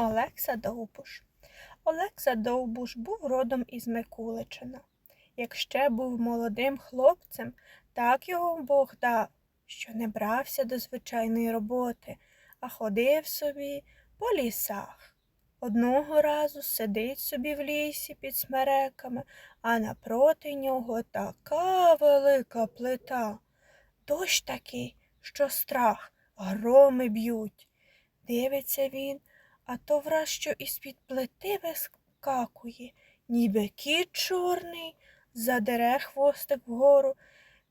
Олекса Довбуш. Олекса Довбуш був родом із Микуличина. Як ще був молодим хлопцем, так його Бог дав, що не брався до звичайної роботи, а ходив собі по лісах. Одного разу сидить собі в лісі під смереками, а напроти нього така велика плита. Дощ такий, що страх, громи б'ють. Дивиться він, а то враз що із-під плити вискакує, ніби кіт чорний, задере хвостик вгору,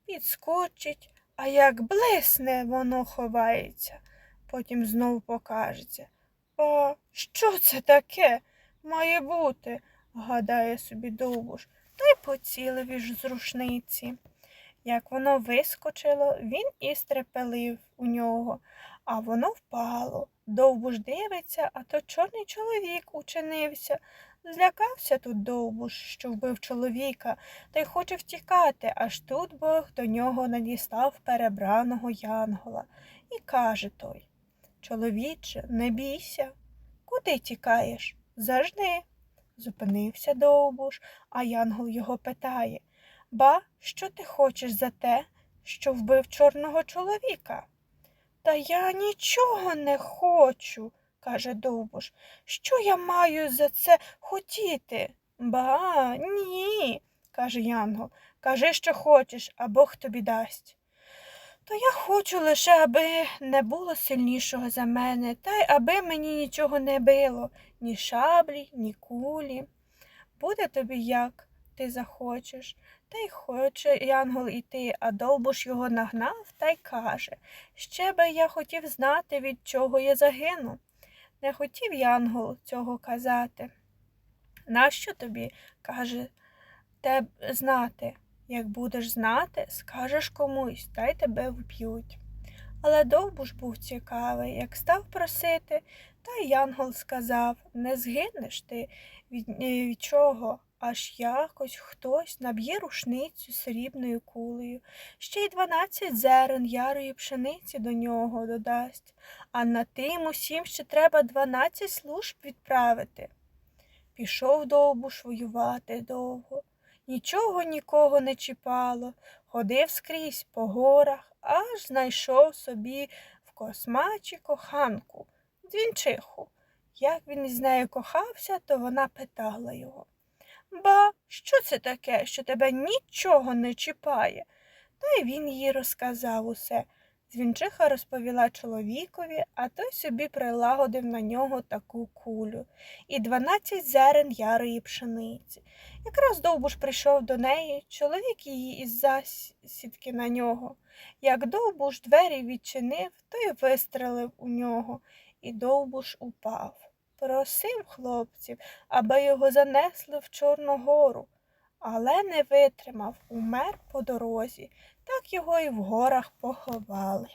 підскочить, а як блисне, воно ховається, потім знову покажеться. А що це таке має бути? гадає собі довбуш, та й поцілив із рушниці. Як воно вискочило, він і стрепелив у нього, а воно впало. Довбуш дивиться, а то чорний чоловік учинився. Злякався тут довбуш, що вбив чоловіка, та й хоче втікати, аж тут Бог до нього надістав перебраного янгола. І каже той Чоловіче, не бійся. Куди тікаєш? Зажди. Зупинився довбуш, а янгол його питає Ба, що ти хочеш за те, що вбив чорного чоловіка? Та я нічого не хочу, каже Довбуш. Що я маю за це хотіти? Ба, ні, каже Янгол. Кажи, що хочеш, а Бог тобі дасть. То я хочу лише, аби не було сильнішого за мене, та й аби мені нічого не било, ні шаблі, ні кулі. Буде тобі як ти захочеш. Та й хоче Янгол іти, а довбуш його нагнав та й каже Ще би я хотів знати, від чого я загину. Не хотів Янгол цього казати. Нащо тобі, каже, те знати? Як будеш знати, скажеш комусь, та й тебе вб'ють. Але довбуш був цікавий, як став просити, та й Янгол сказав Не згинеш ти від, від чого, аж якось хтось наб'є рушницю срібною кулею, ще й дванадцять зерен ярої пшениці до нього додасть, а на тим усім ще треба дванадцять служб відправити. Пішов довбуш воювати довго. Нічого нікого не чіпало, ходив скрізь по горах, аж знайшов собі в космачі коханку, дзвінчиху. Як він із нею кохався, то вона питала його Ба, що це таке, що тебе нічого не чіпає? Та й він їй розказав усе. Дзвінчиха розповіла чоловікові, а той собі прилагодив на нього таку кулю і дванадцять зерен ярої пшениці. Якраз довбуш прийшов до неї, чоловік її із засідки на нього. Як довбуш двері відчинив, то й вистрелив у нього, і довбуш упав. Просив хлопців, аби його занесли в Чорну гору, але не витримав, умер по дорозі, так його і в горах поховали.